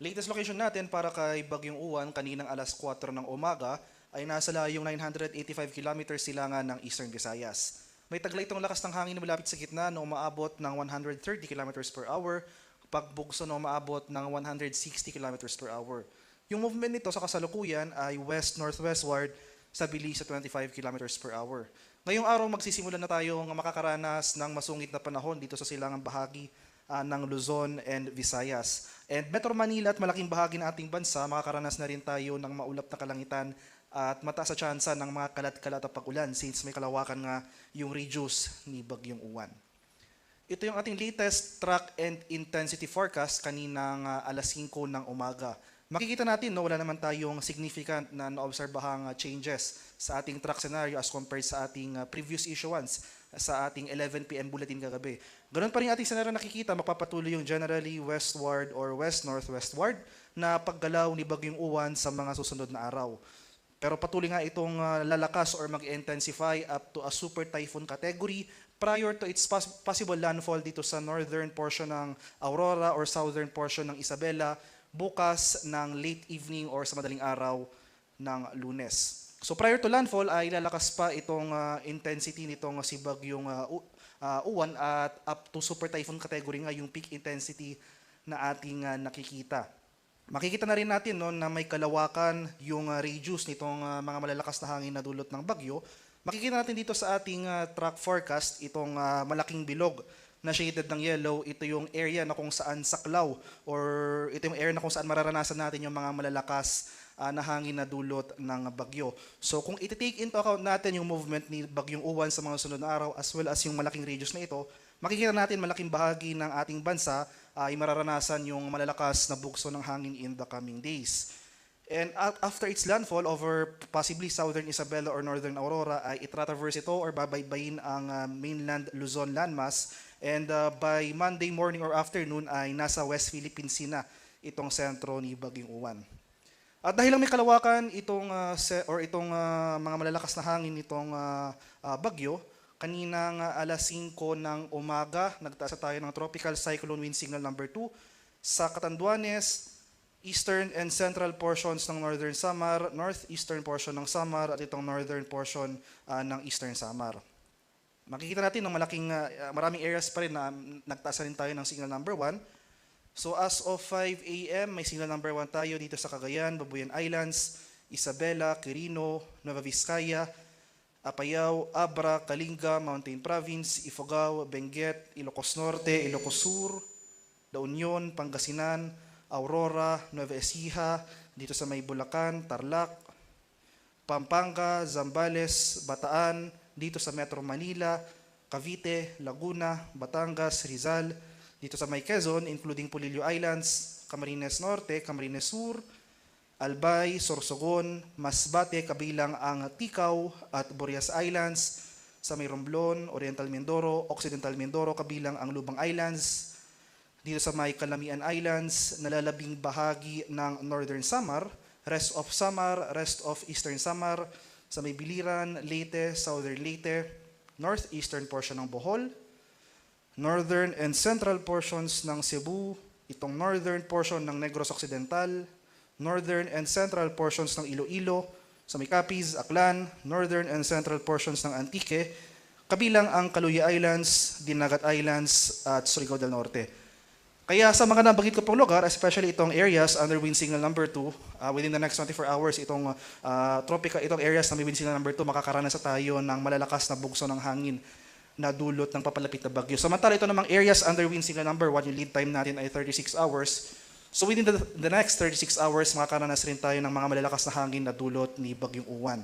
Latest location natin para kay Bagyong Uwan kaninang alas 4 ng umaga ay nasa layong 985 kilometers silangan ng Eastern Visayas. May taglay itong lakas ng hangin na malapit sa gitna na umaabot ng 130 kilometers per hour, pagbugso na umaabot ng 160 kilometers per hour. Yung movement nito sa kasalukuyan ay west-northwestward sa bilis sa 25 kilometers per hour. Ngayong araw magsisimula na tayong makakaranas ng masungit na panahon dito sa silangang bahagi ah, ng Luzon and Visayas. And Metro Manila at malaking bahagi ng ating bansa, makakaranas na rin tayo ng maulap na kalangitan at mataas sa tsansa ng mga kalat-kalat at pag-ulan since may kalawakan nga yung reduce ni Bagyong Uwan. Ito yung ating latest track and intensity forecast kaninang ah, alas 5 ng umaga. Makikita natin, no, wala naman tayong significant na naobserbahang ah, changes sa ating track scenario as compared sa ating ah, previous issuance sa ating 11 p.m. bulletin kagabi. Ganun pa rin ating scenario nakikita, magpapatuloy yung generally westward or west-northwestward na paggalaw ni Bagyong Uwan sa mga susunod na araw. Pero patuloy nga itong ah, lalakas or mag-intensify up to a super typhoon category prior to its pos- possible landfall dito sa northern portion ng Aurora or southern portion ng Isabela bukas ng late evening or sa madaling araw ng lunes. So prior to landfall ay lalakas pa itong ah, intensity nitong si Bagyong ah, U- ah, Uwan at up to super typhoon category nga yung peak intensity na ating ah, nakikita. Makikita na rin natin no, na may kalawakan yung uh, radius nitong uh, mga malalakas na hangin na dulot ng bagyo. Makikita natin dito sa ating uh, track forecast itong uh, malaking bilog na shaded ng yellow. Ito yung area na kung saan saklaw or ito yung area na kung saan mararanasan natin yung mga malalakas uh, na hangin na dulot ng bagyo. So kung iti-take into account natin yung movement ni Bagyong Uwan sa mga sunod na araw as well as yung malaking radius na ito, makikita natin malaking bahagi ng ating bansa ay mararanasan yung malalakas na bugso ng hangin in the coming days. And a- after its landfall over possibly southern Isabela or northern Aurora, ay itratraverse ito or babaybayin ang uh, mainland Luzon landmass. And uh, by Monday morning or afternoon ay nasa West Philippines Sea na itong sentro ni Baging Uwan. At dahil lang may kalawakan itong uh, se- or itong uh, mga malalakas na hangin nitong uh, uh, bagyo, kaninang uh, alas 5 ng umaga, nagtaas na tayo ng tropical cyclone wind signal number 2 sa Catanduanes, eastern and central portions ng northern Samar, northeastern portion ng Samar at itong northern portion uh, ng eastern Samar. Makikita natin ng malaking uh, maraming areas pa rin na um, nagtaas na rin tayo ng signal number 1. So as of 5 a.m., may signal number 1 tayo dito sa Cagayan, Babuyan Islands, Isabela, Quirino, Nueva Vizcaya, Apayao, Abra, Kalinga, Mountain Province, Ifugao, Benguet, Ilocos Norte, Ilocos Sur, La Union, Pangasinan, Aurora, Nueva Ecija, dito sa may Bulacan, Tarlac, Pampanga, Zambales, Bataan, dito sa Metro Manila, Cavite, Laguna, Batangas, Rizal, dito sa may Quezon, including Pulilio Islands, Camarines Norte, Camarines Sur, Albay, Sorsogon, Masbate, kabilang ang Tikaw at Borias Islands, sa may Romblon, Oriental Mindoro, Occidental Mindoro, kabilang ang Lubang Islands, dito sa may Calamian Islands, nalalabing bahagi ng Northern Samar, rest of Samar, rest of Eastern Samar, sa may Biliran, Leyte, Southern Leyte, northeastern portion ng Bohol, northern and central portions ng Cebu, itong northern portion ng Negros Occidental, northern and central portions ng Iloilo, sa may Capiz, Aklan, northern and central portions ng Antique, kabilang ang Caluya Islands, Dinagat Islands, at Surigao del Norte. Kaya sa mga nabanggit ko pong lugar, especially itong areas under wind signal number 2, uh, within the next 24 hours, itong uh, tropical, itong areas na may wind signal number 2, makakaranas na tayo ng malalakas na bugso ng hangin na dulot ng papalapit na bagyo. Samantala ito namang areas under wind signal number 1, yung lead time natin ay 36 hours. So within the, the next 36 hours, makakaranas rin tayo ng mga malalakas na hangin na dulot ni Bagyong Uwan.